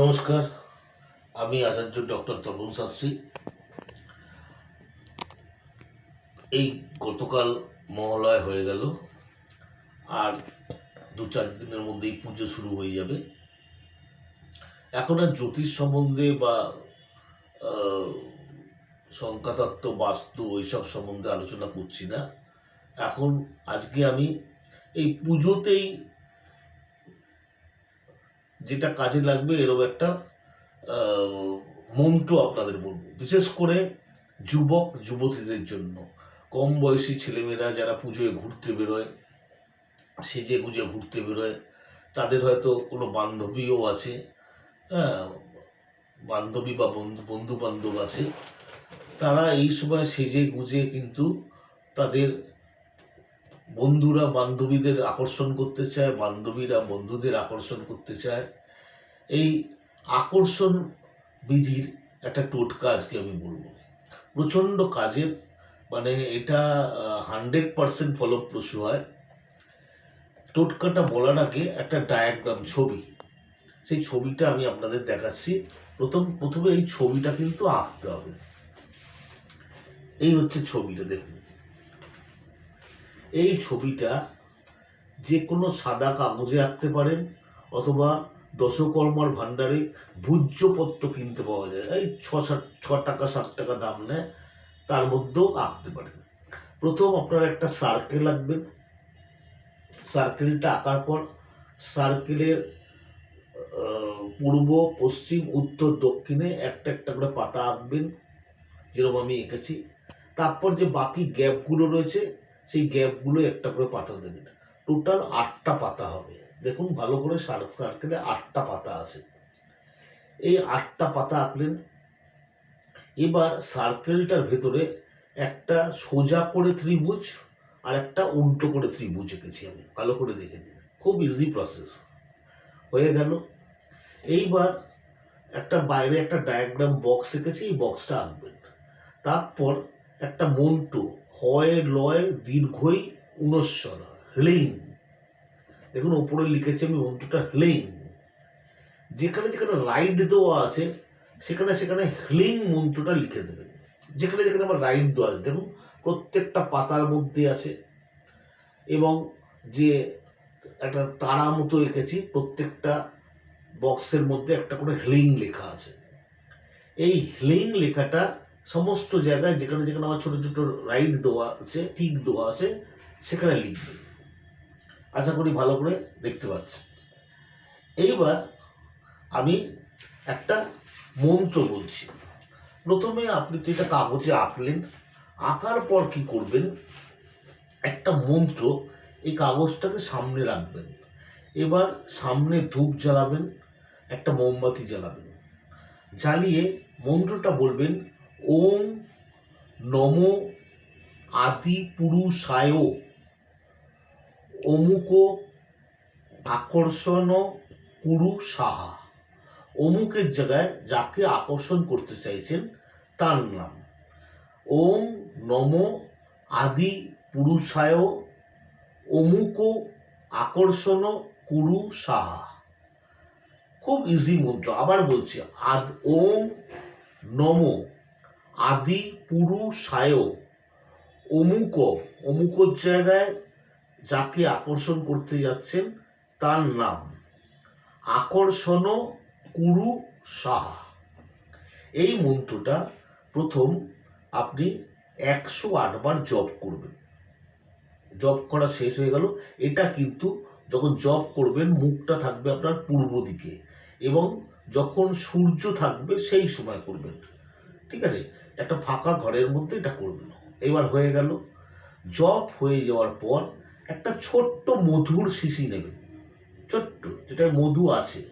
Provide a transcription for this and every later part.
নমস্কার, আমি আচার্য ডক্টর তপন শাস্ত্রী। এই গতকাল মহালয় হয়ে গেল, আর দু চার দিনের মধ্যেই পুজো শুরু হয়ে যাবে। এখন আর জ্যোতিষ সম্বন্ধে বা সংখ্যাতত্ত্ব বাস্তু ওইসব সম্বন্ধে আলোচনা করছি না। এখন আজকে আমি এই পুজোতেই যেটা কাজে লাগবে এরকম একটা মন্ত্র আপনাদের বলব। বিশেষ করে যুবক, যুবতীদের জন্য। কম বয়সী ছেলেমেয়েরা যারা পুজোয় ঘুরতে বেরোয়, সেজে গুজে ঘুরতে বেরোয়, তাদের হয়তো কোনো বান্ধবীও আছে হ্যাঁ বান্ধবী বা বন্ধু বন্ধু বান্ধব আছে, তারা এই সময় সেজে গুজে কিন্তু তাদের বন্ধুরা বান্ধবীদের আকর্ষণ করতে চায়, বান্ধবীরা বন্ধুদের আকর্ষণ করতে চায়। এই আকর্ষণ বিধির একটা টোটকা আজকে আমি বলব। প্রচণ্ড কাজের মানে এটা হান্ড্রেড পারসেন্ট ফলপ্রসূ হয়। টোটকাটা বলার আগে একটা ডায়াগ্রাম ছবি। সেই ছবিটা আমি আপনাদের দেখাচ্ছি। প্রথম, প্রথমে এই ছবিটা কিন্তু আঁকতে হবে। এই হচ্ছে ছবিটা, দেখুন। এই ছবিটা যে কোনো সাদা কাগজে আঁকতে পারেন অথবা দশকর্মার ভাণ্ডারে ভূজ্যপত্র কিনতে পাওয়া যায়। এই ছ সাত, ছ টাকা, সাত টাকা দাম নেয়, তার মধ্যেও আঁকতে পারেন। প্রথম আপনার একটা সার্কেল আঁকবেন সার্কেলটা আঁকার পর সার্কেলের পূর্ব, পশ্চিম, উত্তর, দক্ষিণে একটা একটা করে পাতা আঁকবেন। যেরকম আমি এঁকেছি। তারপর যে বাকি গ্যাপগুলো রয়েছে সেই গ্যাপগুলো একটা করে পাতা দেবেন টোটাল আটটা পাতা হবে। দেখুন ভালো করে সার্কেলে আটটা পাতা আছে। এই আটটা পাতা আঁকলেন। এবার সার্কেলটার ভেতরে একটা সোজা করে ত্রিভুজ আর একটা উল্টো করে ত্রিভুজ এঁকেছি আমি। ভালো করে দেখে নিন। খুব ইজি প্রসেস হয়ে গেল। এইবার একটা বাইরে একটা ডায়াগ্রাম বক্স এঁকেছি। এই বক্সটা আঁকবেন। তারপর একটা মন্ত্র হয় লয় দীর্ঘই উনস্বর হ্লিং দেখুন, ওপরে লিখেছি আমি মন্ত্রটা হ্লিং যেখানে যেখানে রাইট দেওয়া আছে, সেখানে সেখানে হ্লিং মন্ত্রটা লিখে দেবেন। যেখানে যেখানে আমার রাইট দেওয়া আছে, দেখুন, প্রত্যেকটা পাতার মধ্যে আছে। এবং যে একটা তারা মতো এঁকেছি প্রত্যেকটা বক্সের মধ্যে একটা করে হ্লিং লেখা আছে। এই হ্লিং লেখাটা সমস্ত জায়গায় যেখানে যেখানে আমার ছোট ছোট রাইট দেওয়া আছে, টিক দেওয়া আছে, সেখানে লিখবে আশা করি ভালো করে দেখতে পাচ্ছি এইবার আমি একটা মন্ত্র বলছি। প্রথমে আপনি তো এটা কাগজে আঁকলেন। আঁকার পর কি করবেন? একটা মন্ত্র এই কাগজটাকে সামনে রাখবেন। এবার সামনে ধূপ জ্বালাবেন, একটা মোমবাতি জ্বালাবেন। জ্বালিয়ে মন্ত্রটা বলবেন ওম নম আদি পুরুষায় অমুক আকর্ষণ কুরু সাহা অমুকের জায়গায় যাকে আকর্ষণ করতে চাইছেন তার নাম। ওম নম আদি পুরুষায় অমুক আকর্ষণ কুরু সাহা খুব ইজি মন্ত্র আবার বলছি, আদ ওম নম আদি পুরুষায় অমুক অমুকর জায়গায় যাকে আকর্ষণ করতে যাচ্ছেন তার নাম। আকর্ষণ কুরু সাহা। এই মন্ত্রটা প্রথম আপনি একশো আটবার জপ করবেন। জপ করা শেষ হয়ে গেল। এটা কিন্তু যখন জপ করবেন, মুখটা থাকবে আপনার পূর্ব দিকে এবং যখন সূর্য থাকবে, সেই সময় করবেন। ঠিক আছে? একটা ফাঁকা ঘরের মধ্যে এটা করবেন এবার হয়ে গেল। জপ হয়ে যাওয়ার পর একটা ছোট্ট মধুর শিশি নেবেন ছোট্ট যেটা মধু আছে।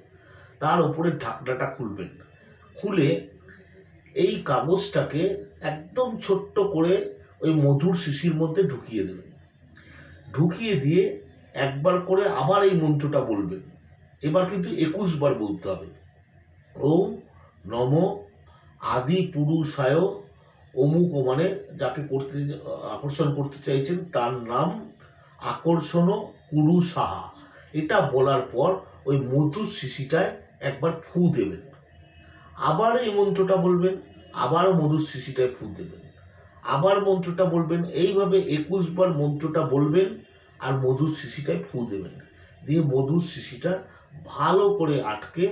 তার উপরে ঢাকনাটা খুলবেন। খুলে এই কাগজটাকে একদম ছোট্ট করে ওই মধুর শিশির মধ্যে ঢুকিয়ে দেবেন। ঢুকিয়ে দিয়ে একবার করে আবার এই মন্ত্রটা বলবেন। এবার কিন্তু একুশ বার বলতে হবে। ওম নম আদি পুরুষায় অমুক মানে যাকে করতে আকর্ষণ করতে চাইছেন, তার নাম আকর্ষণ কুরু সাহা এটা বলার পর ওই মধুর শিশিটায় একবার ফু দেবেন। আবার এই মন্ত্রটা বলবেন আবার মধুর শিশিটায় ফু দেবেন। আবার মন্ত্রটা বলবেন, এইভাবে একুশ বার মন্ত্রটা বলবেন আর মধুর শিশিটায় ফু দেবেন। দিয়ে মধুর শিশিটা ভালো করে আটকে,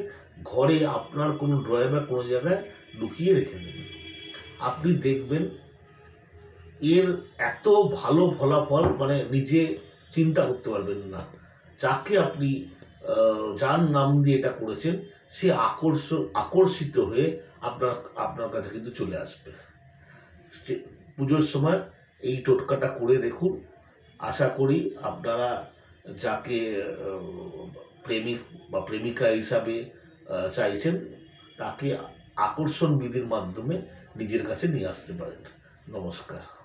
ঘরে আপনার কোনো ড্রয়ার বা কোনো জায়গায় লুকিয়ে রেখে দেবেন। আপনি দেখবেন এর এত ভালো ফলাফল মানে নিজে চিন্তা করতে পারবেন না। যাকে আপনি যার নাম দিয়ে এটা করেছেন, সে আকর্ষ, আকর্ষিত হয়ে আপনার আপনার কাছে কিন্তু চলে আসবে। পুজোর সময় এই টোটকাটা করে দেখুন। আশা করি আপনারা যাকে প্রেমিক বা প্রেমিকা হিসাবে চাইছেন, তাকে আকর্ষণ বিধির মাধ্যমে নিজের কাছে নিয়ে আসতে পারেন। নমস্কার।